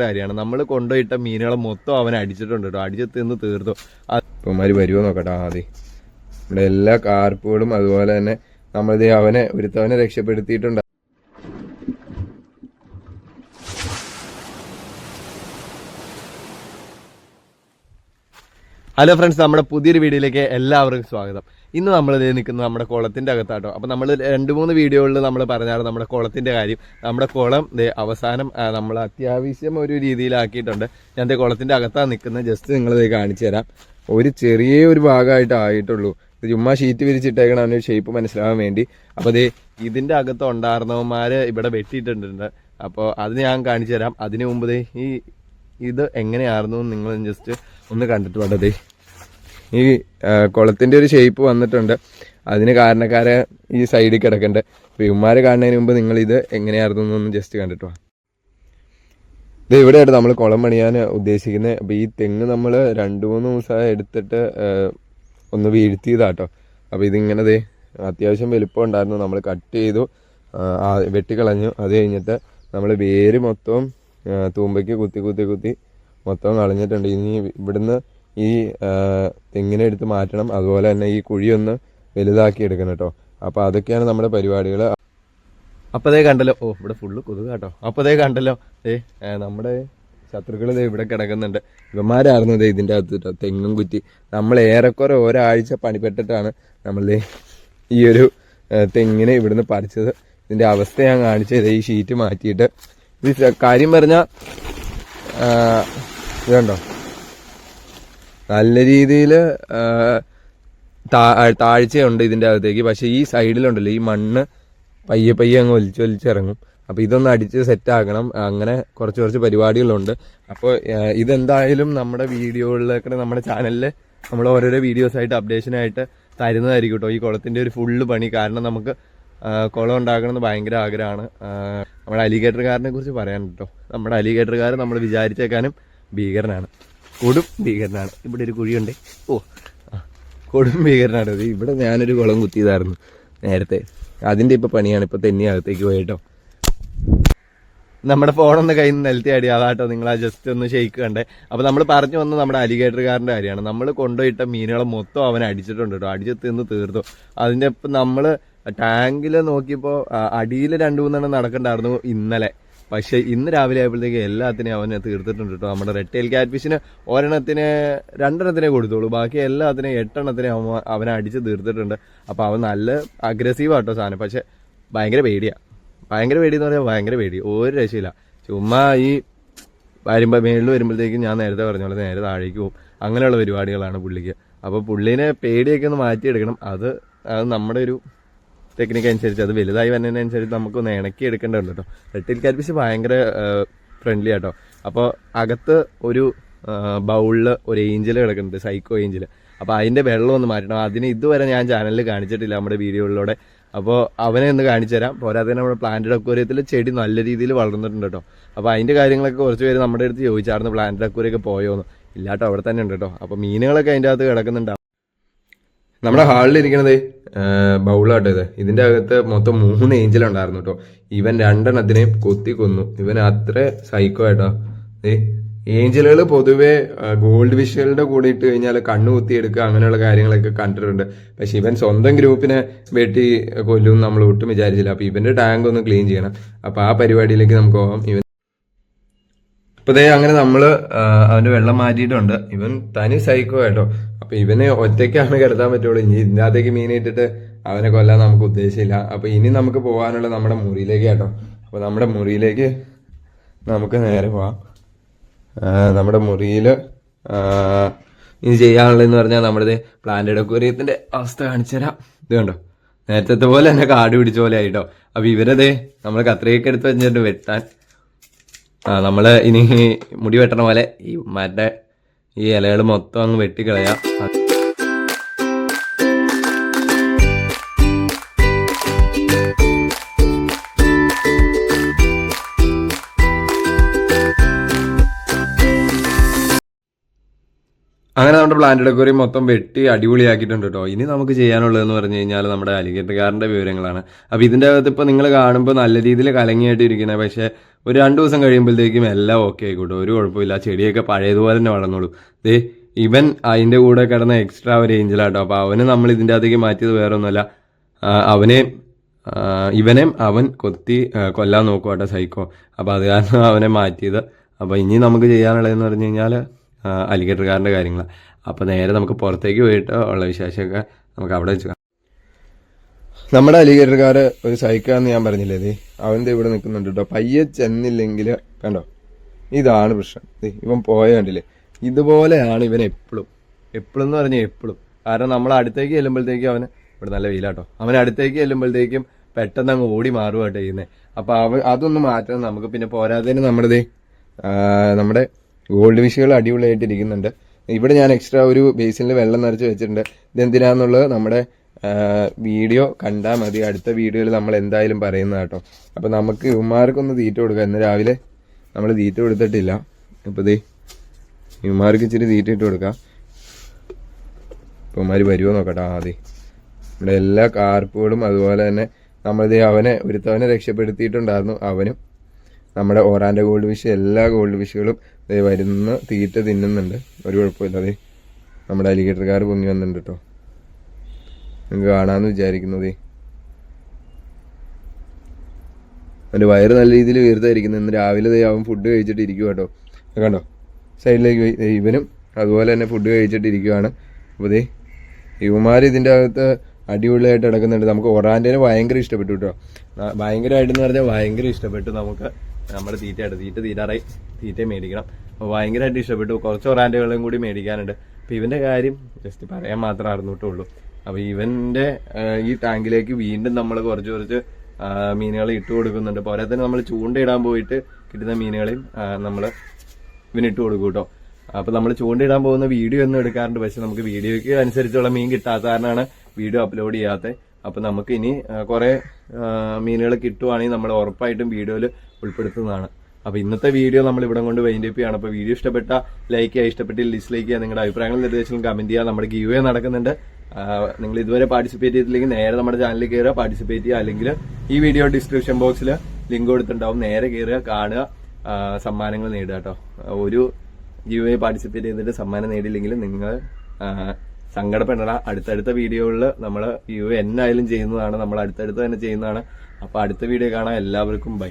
കാര്യമാണ്. നമ്മൾ കൊണ്ടുപോയിട്ട മീനുകളെ മൊത്തം അവൻ അടിച്ചിട്ടുണ്ട് കേട്ടോ അടിച്ച് തിന്ന് തീർത്തു. അപ്പന്മാര് വരുമോ നോക്കട്ടെ ആദ്യം. ഇവിടെ എല്ലാ കാർപ്പുകളും അതുപോലെ തന്നെ നമ്മളിത് അവനെ ഒരുത്തവനെ രക്ഷപ്പെടുത്തിയിട്ടുണ്ട്. ഹലോ ഫ്രണ്ട്സ് നമ്മുടെ പുതിയൊരു വീഡിയോയിലേക്ക് എല്ലാവർക്കും സ്വാഗതം. ഇന്ന് നമ്മൾ ഇതേ നിൽക്കുന്നത് നമ്മുടെ കുളത്തിന്റെ അകത്താട്ടോ. അപ്പോൾ നമ്മൾ രണ്ട് മൂന്ന് വീഡിയോകളിൽ നമ്മൾ പറഞ്ഞാണ് നമ്മുടെ കുളത്തിന്റെ കാര്യം. നമ്മുടെ കുളം അവസാനം നമ്മൾ അത്യാവശ്യം ഒരു രീതിയിലാക്കിയിട്ടുണ്ട്. ഞാൻ കുളത്തിന്റെ അകത്താണ് നിൽക്കുന്നത്. ജസ്റ്റ് നിങ്ങളിത് കാണിച്ചു തരാം. ഒരു ചെറിയ ഒരു ഭാഗമായിട്ട് ആയിട്ടുള്ളൂ. ഇത് ചുമ്മാ ഷീറ്റ് വിരിച്ചിട്ടേക്കണം അതിന്റെ ഷേപ്പ് മനസ്സിലാവാൻ വേണ്ടി. അപ്പോൾ ദേ ഇതിന്റെ അകത്ത് ഉണ്ടായിരുന്നവന്മാർ ഇവിടെ വെട്ടിയിട്ടുണ്ട്. അപ്പോൾ അത് ഞാൻ കാണിച്ചു തരാം. അതിനു മുമ്പ് ഈ ഇത് എങ്ങനെയായിരുന്നു നിങ്ങൾ ജസ്റ്റ് ഒന്ന് കണ്ടിട്ട് വേണ്ടതേ ഈ കുളത്തിന്റെ ഒരു ഷേപ്പ് വന്നിട്ടുണ്ട്. അതിന് കാരണക്കാരെ ഈ സൈഡിൽ കിടക്കണ്ട്. അപ്പോൾ ഇവന്മാർ കാണുന്നതിന് മുമ്പ് നിങ്ങൾ ഇത് എങ്ങനെയായിരുന്നു എന്നൊന്ന് ജസ്റ്റ് കണ്ടിട്ട് വാ. ഇത് ഇവിടെയായിട്ട് നമ്മൾ കുളം പണിയാൻ ഉദ്ദേശിക്കുന്നത് അപ്പോൾ ഈ തെങ്ങ് നമ്മൾ രണ്ട് മൂന്ന് ദിവസമായി എടുത്തിട്ട് ഒന്ന് വീഴ്ത്തിയതാട്ടോ. അപ്പോൾ ഇതിങ്ങനെ ദേ അത്യാവശ്യം വലിപ്പം ഉണ്ടായിരുന്നു. നമ്മൾ കട്ട് ചെയ്തു വെട്ടിക്കളഞ്ഞു. അത് കഴിഞ്ഞിട്ട് നമ്മൾ വേര് മൊത്തം ആ, തൂമ്പയ്ക്ക് കുത്തി കുത്തി കുത്തി മൊത്തം കളഞ്ഞിട്ടുണ്ട്. ഇനി ഇവിടുന്ന് ഈ തെങ്ങിനെ എടുത്ത് മാറ്റണം. അതുപോലെ തന്നെ ഈ കുഴിയൊന്ന് വലുതാക്കി എടുക്കണം കേട്ടോ അപ്പോൾ അതൊക്കെയാണ് നമ്മുടെ പരിപാടികൾ അപ്പോൾ കണ്ടല്ലോ. ഓ ഇവിടെ ഫുള്ള് കൊതുക് കേട്ടോ അപ്പോൾ കണ്ടല്ലോ. ഏ നമ്മുടെ ശത്രുക്കൾ ഇതേ ഇവിടെ കിടക്കുന്നുണ്ട്. ഇവന്മാരായിരുന്നു ഇതേ ഇതിന്റെ അകത്ത് കേട്ടോ തെങ്ങും കുറ്റി നമ്മൾ ഏറെക്കുറെ ഒരാഴ്ച പണിപ്പെട്ടിട്ടാണ് നമ്മൾ ഈ ഒരു തെങ്ങിനെ ഇവിടുന്ന് പറിച്ചത്. ഇതിന്റെ അവസ്ഥ ഞാൻ കാണിച്ചത് ഈ ഷീറ്റ് മാറ്റിയിട്ട്. കാര്യം പറഞ്ഞാൽ ഇതുണ്ടോ? നല്ല രീതിയിൽ താഴ്ചയുണ്ട് ഇതിന്റെ അകത്തേക്ക്. പക്ഷേ ഈ സൈഡിലുണ്ടല്ലോ ഈ മണ്ണ് പയ്യെ പയ്യെ അങ്ങ് ഒലിച്ചൊലിച്ചിറങ്ങും അപ്പോൾ ഇതൊന്ന് അടിച്ച് സെറ്റാക്കണം. അങ്ങനെ കുറച്ച് കുറച്ച് പരിപാടികളുണ്ട്. അപ്പോൾ ഇതെന്തായാലും നമ്മുടെ വീഡിയോകളിലൊക്കെ നമ്മുടെ ചാനലിൽ നമ്മൾ ഓരോരോ വീഡിയോസായിട്ട് അപ്ഡേഷനായിട്ട് തരുന്നതായിരിക്കും കേട്ടോ. ഈ കുളത്തിന്റെ ഒരു ഫുള്ള് പണി. കാരണം നമുക്ക് കുളം ഉണ്ടാക്കണമെന്ന് ഭയങ്കര ആഗ്രഹമാണ്. നമ്മുടെ അലിഗേറ്ററുകാരനെ കുറിച്ച് പറയാൻ കേട്ടോ നമ്മുടെ അലിഗേറ്ററുകാരൻ നമ്മൾ വിചാരിച്ചേക്കാനും ഭീകരനാണ്. കൊടും ഭീകരനാണ്. ഇവിടെ ഒരു കുഴിയുണ്ട്. ഓ കൊടും ഭീകരനാണ്. ഇവിടെ ഞാനൊരു കുളം കുത്തിയതായിരുന്നു നേരത്തെ. അതിന്റെ ഇപ്പോൾ പണിയാണ്. ഇപ്പോൾ തെന്നി അകത്തേക്ക് പോയിട്ടോ. നമ്മുടെ ഫോണൊന്ന് കയ്യിൽ നിന്ന് നിലത്തി അടി അതാട്ടോ നിങ്ങൾ ആ ജസ്റ്റ് ഒന്ന് ഷെയ്ക്ക് കണ്ടേ. അപ്പോൾ നമ്മൾ പറഞ്ഞു വന്നത് നമ്മുടെ അലിഗേറ്ററുകാരന്റെ കാര്യമാണ്. നമ്മൾ കൊണ്ടുപോയിട്ട മീനുകളെ മൊത്തം അവൻ അടിച്ചിട്ടുണ്ട് കേട്ടോ അടിച്ച് തിന്ന് തീർത്തു അതിന്റെ ഇപ്പം നമ്മൾ ടാങ്കിൽ നോക്കിയപ്പോ അടിയിൽ രണ്ട് മൂന്നെണ്ണം നടക്കണ്ടായിരുന്നു ഇന്നലെ. പക്ഷെ ഇന്ന് രാവിലെ ആയപ്പോഴത്തേക്ക് എല്ലാത്തിനെയും അവനെ തീർത്തിട്ടുണ്ട് കേട്ടോ നമ്മുടെ റെഡ് ക്യാറ്റ്ഫിഷിന് ക്യാറ്റ് ഫിഷിന് ഒരെണ്ണത്തിന് രണ്ടെണ്ണത്തിനെ കൊടുത്തോളൂ. ബാക്കി എല്ലാത്തിനെയും എട്ടെണ്ണത്തിനെ അവൻ അവനെ അടിച്ച് തീർത്തിട്ടുണ്ട്. അപ്പോൾ അവൻ നല്ല അഗ്രസീവാട്ടോ സാധനം. പക്ഷെ ഭയങ്കര പേടിയാണ് ഭയങ്കര പേടി എന്ന് പറയാൻ ഭയങ്കര പേടി. ഒരു രക്ഷയില്ല. ചുമ്മാ ഈ വരുമ്പോൾ മേളിൽ വരുമ്പോഴത്തേക്കും ഞാൻ നേരത്തെ പറഞ്ഞ പോലെ നേരെ താഴേക്ക് പോകും അങ്ങനെയുള്ള പരിപാടികളാണ് പുള്ളിക്ക്. അപ്പോൾ പുള്ളീനെ പേടിയൊക്കെ ഒന്ന് മാറ്റിയെടുക്കണം. അത് അത് നമ്മുടെ ഒരു ടെക്നിക്ക് അനുസരിച്ച് അത് വലുതായി വരുന്നതിനനുസരിച്ച് നമുക്കൊന്ന് ഇണക്കി എടുക്കേണ്ടതുണ്ട് കേട്ടോ റെട്ടിൽ കാറ്റ്ഫിഷ് ഭയങ്കര ഫ്രണ്ട്ലി ആട്ടോ. അപ്പോൾ അകത്ത് ഒരു ബൗളിൽ ഒരു ഏഞ്ചൽ കിടക്കുന്നുണ്ട് സൈക്കോ ഏഞ്ചൽ അപ്പോൾ അതിന്റെ വെള്ളം ഒന്ന് മാറ്റണം. അതിന് ഇതുവരെ ഞാൻ ചാനലിൽ കാണിച്ചിട്ടില്ല നമ്മുടെ വീഡിയോകളിലൂടെ. അപ്പോൾ അവനെ ഒന്ന് കാണിച്ചു തരാം. പോരാതെ നമ്മുടെ പ്ലാന്റഡ് അക്വേറിയത്തിൽ ചെടി നല്ല രീതിയിൽ വളർന്നിട്ടുണ്ട് കേട്ടോ അപ്പോൾ അതിന്റെ കാര്യങ്ങളൊക്കെ കുറച്ച് പേര് നമ്മുടെ അടുത്ത് ചോദിച്ചായിരുന്നു പ്ലാന്റഡ് അക്വേറിയൊക്കെ പോയോന്ന്? ഇല്ലാട്ടോ അവിടെ തന്നെ ഉണ്ട് കേട്ടോ അപ്പോൾ മീനുകളൊക്കെ അതിന്റെ അകത്ത് കിടക്കുന്നുണ്ട്. നമ്മുടെ ഹാളിൽ ഇരിക്കണത് ബൗളാട്ടോ ഇത്. ഇതിന്റെ അകത്ത് മൊത്തം മൂന്ന് ഏഞ്ചൽ ഉണ്ടായിരുന്നു കേട്ടോ ഇവൻ രണ്ടെണ്ണത്തിനെയും കൊത്തി കൊന്നു. ഇവൻ അത്ര സൈക്കോ ആയിട്ടോ. ഏ ഏഞ്ചലുകൾ പൊതുവെ ഗോൾഡ് ഫിഷുകളുടെ കൂടെ ഇട്ട് കഴിഞ്ഞാൽ കണ്ണു കുത്തിയെടുക്കുക അങ്ങനെയുള്ള കാര്യങ്ങളൊക്കെ കണ്ടിട്ടുണ്ട്. പക്ഷെ ഇവൻ സ്വന്തം ഗ്രൂപ്പിനെ വെട്ടി കൊല്ലും നമ്മൾ ഒട്ടും വിചാരിച്ചില്ല. അപ്പൊ ഇവന്റെ ടാങ്ക് ഒന്ന് ക്ലീൻ ചെയ്യണം. അപ്പൊ ആ പരിപാടിയിലേക്ക് നമുക്ക് പോകാം ഇവൻ അപ്പൊ ദേ അങ്ങനെ നമ്മൾ അവന്റെ വെള്ളം മാറ്റിയിട്ടുണ്ട്. ഇവൻ തനി സൈക്കോ കേട്ടോ അപ്പൊ ഇവനെ ഒറ്റയ്ക്കാണ് കിടത്താൻ പറ്റുള്ളൂ. ഇനി ഇതിനകത്തേക്ക് മീനിട്ടിട്ട് അവനെ കൊല്ലാൻ നമുക്ക് ഉദ്ദേശമില്ല അപ്പൊ ഇനി നമുക്ക് പോകാനുള്ള നമ്മുടെ മുറിയിലേക്ക് കേട്ടോ. അപ്പൊ നമ്മുടെ മുറിയിലേക്ക് നമുക്ക് നേരെ പോവാം. നമ്മുടെ മുറിയിൽ ഇനി ചെയ്യാനുള്ളതെന്ന് പറഞ്ഞാൽ നമ്മുടെ പ്ലാന്റ് ഡെക്കോറിയത്തിന്റെ അവസ്ഥ കാണിച്ചു തരാം. ഇത് കണ്ടോ? നേരത്തെ പോലെ എന്നെ കാട് പിടിച്ച പോലെ ആയിട്ടോ അപ്പൊ ഇവരതേ നമ്മൾ കത്രിയൊക്കെ എടുത്ത് വെച്ചിട്ട് വെട്ടാൻ. ആ നമ്മൾ ഇനി മുടി വെട്ടണ പോലെ ഈ മറ്റേ ഈ ഇലകൾ മൊത്തം അങ്ങ് വെട്ടിക്കളയാം. അങ്ങനെ നമ്മുടെ പ്ലാന്റ് ഡെക്കോറി മൊത്തം വെട്ടി അടിപൊളിയാക്കിയിട്ടുണ്ട് കേട്ടോ ഇനി നമുക്ക് ചെയ്യാനുള്ളതെന്ന് പറഞ്ഞു കഴിഞ്ഞാൽ നമ്മുടെ അലിഗേറ്റക്കാരന്റെ വിവരങ്ങളാണ്. അപ്പോൾ ഇതിന്റെ അകത്ത് ഇപ്പോൾ നിങ്ങൾ കാണുമ്പോൾ നല്ല രീതിയിൽ കലങ്ങിയായിട്ട് ഇരിക്കുന്നത് പക്ഷേ ഒരു രണ്ട് ദിവസം കഴിയുമ്പോഴത്തേക്കും എല്ലാം ഓക്കെ ആയിക്കോട്ടെ. ഒരു കുഴപ്പമില്ല. ചെടിയൊക്കെ പഴയതുപോലെ തന്നെ വളർന്നോളൂ. ദേ ഇവൻ അതിന്റെ കൂടെ കിടന്ന എക്സ്ട്രാ ഒരു ഏഞ്ചലാട്ടോ അപ്പോൾ അവനെ നമ്മൾ ഇതിന്റെ അകത്തേക്ക് മാറ്റിയത് വേറെ ഒന്നുമല്ല അവനെ ഇവനെ അവൻ കൊത്തി കൊല്ലാൻ നോക്കുവാട്ടോ സൈക്കോ. അപ്പോൾ അത് കാരണം അവനെ മാറ്റിയത്. അപ്പോൾ ഇനി നമുക്ക് ചെയ്യാനുള്ളതെന്ന് പറഞ്ഞു കഴിഞ്ഞാൽ അലിഗേറ്റർകാരന്റെ കാര്യങ്ങൾ അപ്പോൾ നേരെ നമുക്ക് പുറത്തേക്ക് പോയിട്ട് ഉള്ള വിശേഷമൊക്കെ നമുക്ക് അവിടെ വെച്ച് നമ്മുടെ അലിഗേറ്റർകാർ ഒരു സൈക്കാന്ന് ഞാൻ പറഞ്ഞില്ലേ ദേ അവന്റെ ഇവിടെ നിൽക്കുന്നുണ്ട് കേട്ടോ പയ്യെ ചെന്നില്ലെങ്കിൽ കണ്ടോ? ഇതാണ് പ്രശ്നം. ഇവൻ പോയ കണ്ടില്ലേ? ഇതുപോലെയാണ് ഇവൻ എപ്പോഴും എപ്പോഴും എന്ന് പറഞ്ഞാൽ എപ്പോഴും കാരണം നമ്മൾ അടുത്തേക്ക് ചെല്ലുമ്പോഴത്തേക്കും അവന് ഇവിടെ നല്ല വെയിലാട്ടോ അവൻ അടുത്തേക്ക് ചെല്ലുമ്പോഴത്തേക്കും പെട്ടെന്ന് അങ്ങ് ഓടി മാറുകയാട്ടോ ചെയ്യുന്നത് അപ്പോൾ അവ അതൊന്ന് മാറ്റണം. നമുക്ക് പിന്നെ പോരാതെ നമ്മുടെ നമ്മുടെ ഗോൾഡ് ഫിഷുകൾ അടിപൊളിയായിട്ട് ഇരിക്കുന്നുണ്ട്. ഇവിടെ ഞാൻ എക്സ്ട്രാ ഒരു ബേസിനിൽ വെള്ളം നിറച്ച് വെച്ചിട്ടുണ്ട്. ഇതെന്തിനാന്നുള്ളത് നമ്മുടെ വീഡിയോ കണ്ടാൽ മതി. അടുത്ത വീഡിയോയിൽ നമ്മൾ എന്തായാലും പറയുന്നത് കേട്ടോ. അപ്പോൾ നമുക്ക് ഇവന്മാർക്കൊന്ന് തീറ്റ കൊടുക്കാം. ഇന്ന് രാവിലെ നമ്മൾ തീറ്റ കൊടുത്തിട്ടില്ല. ഇപ്പോൾ ദേ ഇവന്മാർക്ക് ഇച്ചിരി തീറ്റ ഇട്ട് കൊടുക്കാം. ഇപ്പം ഇവന്മാർ വരുമോ നോക്കട്ടെ. ആ അതെ ഇവിടെ എല്ലാ കാർപ്പുകളും അതുപോലെ തന്നെ നമ്മളിത് അവനെ ഒരുത്തവനെ രക്ഷപ്പെടുത്തിയിട്ടുണ്ടായിരുന്നു. അവനും നമ്മുടെ ഓറാന്റെ ഗോൾഡ് ഫിഷ് എല്ലാ ഗോൾഡ് ഫിഷുകളും വരുന്ന തീറ്റ തിന്നുന്നുണ്ട്. ഒരു കുഴപ്പമില്ല അതെ നമ്മുടെ അലിഗേറ്റർക്കാർ പൊങ്ങി വന്നിട്ടുണ്ട് കേട്ടോ നിങ്ങൾക്ക് കാണാമെന്ന് വിചാരിക്കുന്നത് അവന്റെ വയറ് നല്ല രീതിയിൽ വീർത്തായിരിക്കുന്നു. ഇന്ന് രാവിലെ അവൻ ഫുഡ് കഴിച്ചിട്ട് ഇരിക്കുക കേട്ടോ കണ്ടോ? സൈഡിലേക്ക് ഇവനും അതുപോലെ തന്നെ ഫുഡ് കഴിച്ചിട്ട് ഇരിക്കുവാണ്. അപ്പോൾ ദേ ഇവന്മാർ ഇതിന്റെ അകത്ത് അടിപൊളിയായിട്ട് കിടക്കുന്നുണ്ട് നമുക്ക് ഒറാന്റേനെ ഭയങ്കര ഇഷ്ടപ്പെട്ടു കേട്ടോ ഭയങ്കരമായിട്ടെന്ന് പറഞ്ഞാൽ ഭയങ്കര ഇഷ്ടപ്പെട്ടു നമുക്ക്. നമ്മുടെ തീറ്റയായിട്ട് തീറ്റ തീരാറായി. തീറ്റ മേടിക്കണം. അപ്പോൾ ഭയങ്കരമായിട്ട് ഇഷ്ടപ്പെട്ടു. കുറച്ച് ഒറാന്റുകളും കൂടി മേടിക്കാനുണ്ട്. അപ്പോൾ ഇവന്റെ കാര്യം ജസ്റ്റ് പറയാൻ മാത്രം അറിഞ്ഞിട്ടുള്ളൂ. അപ്പോൾ ഇവന്റെ ഈ ടാങ്കിലേക്ക് വീണ്ടും നമ്മൾ കുറച്ച് കുറച്ച് മീനുകളെ ഇട്ട് കൊടുക്കുന്നുണ്ട്. പോരാ തന്നെ നമ്മൾ ചൂണ്ടയിടാൻ പോയിട്ട് കിട്ടുന്ന മീനുകളെയും നമ്മൾ ഇവനിട്ട് കൊടുക്കും കേട്ടോ. അപ്പോൾ നമ്മൾ ചൂണ്ടയിടാൻ പോകുന്ന വീഡിയോ ഒന്നും എടുക്കാറുണ്ട്. പക്ഷെ നമുക്ക് വീഡിയോയ്ക്ക് അനുസരിച്ചുള്ള മീൻ കിട്ടാത്ത കാരണമാണ് വീഡിയോ അപ്ലോഡ് ചെയ്യാത്തത്. അപ്പൊ നമുക്ക് ഇനി കുറേ മീനുകൾ കിട്ടുവാണെങ്കിൽ നമ്മൾ ഉറപ്പായിട്ടും വീഡിയോയിൽ ഉൾപ്പെടുത്തുന്നതാണ്. അപ്പൊ ഇന്നത്തെ വീഡിയോ നമ്മൾ ഇവിടെ കൊണ്ട് വൈൻഡ് അപ്പ് ചെയ്യാണ്. അപ്പൊ വീഡിയോ ഇഷ്ടപ്പെട്ട ലൈക്ക് ചെയ്യുക ഇഷ്ടപ്പെട്ടില്ല ഡിസ്ലൈക്ക് ചെയ്യുക നിങ്ങളുടെ അഭിപ്രായങ്ങൾ നിർദ്ദേശങ്ങളും കമന്റ് ചെയ്യുക. നമ്മുടെ ഗീവ് നടക്കുന്നുണ്ട്. നിങ്ങൾ ഇതുവരെ പാർട്ടിസിപ്പേറ്റ് ചെയ്തില്ലെങ്കിൽ നേരെ നമ്മുടെ ചാനലിൽ കയറുക പാർട്ടിസിപ്പേറ്റ് ചെയ്യുക. അല്ലെങ്കിൽ ഈ വീഡിയോ ഡിസ്ക്രിപ്ഷൻ ബോക്സിൽ ലിങ്ക് കൊടുത്തിട്ടുണ്ടാവും. നേരെ കയറുക കാണുക സമ്മാനങ്ങൾ നേടുക കേട്ടോ. ഒരു ഗീവ് പാർട്ടിസിപ്പേറ്റ് ചെയ്തിട്ട് സമ്മാനം നേടിയില്ലെങ്കിൽ നിങ്ങൾ സങ്കടപ്പെടണ അടുത്തടുത്ത വീഡിയോകളിൽ നമ്മൾ യു എന്നായാലും ചെയ്യുന്നതാണ്. നമ്മൾ അടുത്തടുത്ത് തന്നെ ചെയ്യുന്നതാണ്. അപ്പോൾ അടുത്ത വീഡിയോ കാണാം എല്ലാവർക്കും ബൈ.